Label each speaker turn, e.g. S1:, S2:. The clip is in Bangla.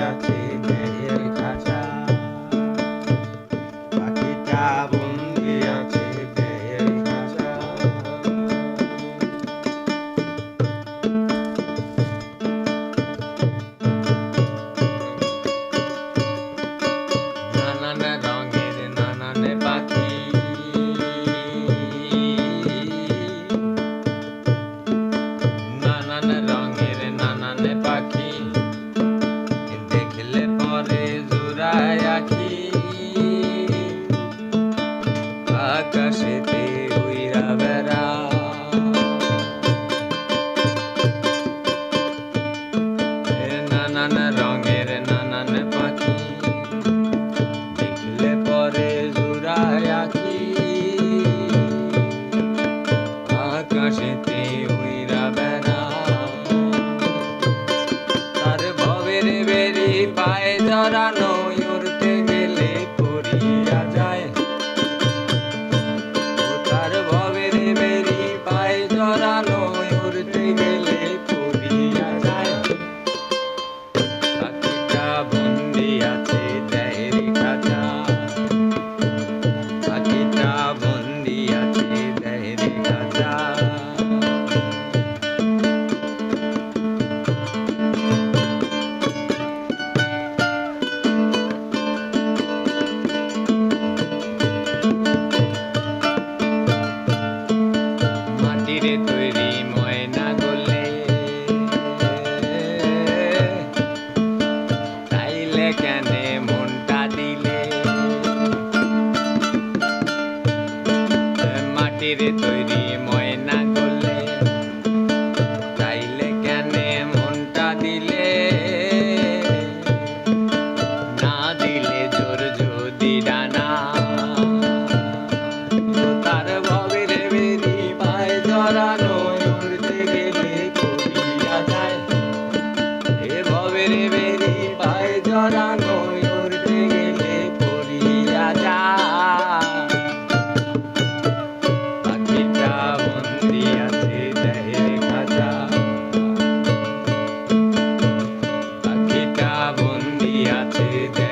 S1: আছে দেহের খাঁচা। আছে। জোড়ায় আঁকি। আকাশেতে উইরা বেড়া পায়ে জড়ানো উড়তে গেলে পড়িয়া যায়। তার ভবের বেরি পায়ে জড়ানো উড়তে গেলে মাটির তৈরি ময়না আছে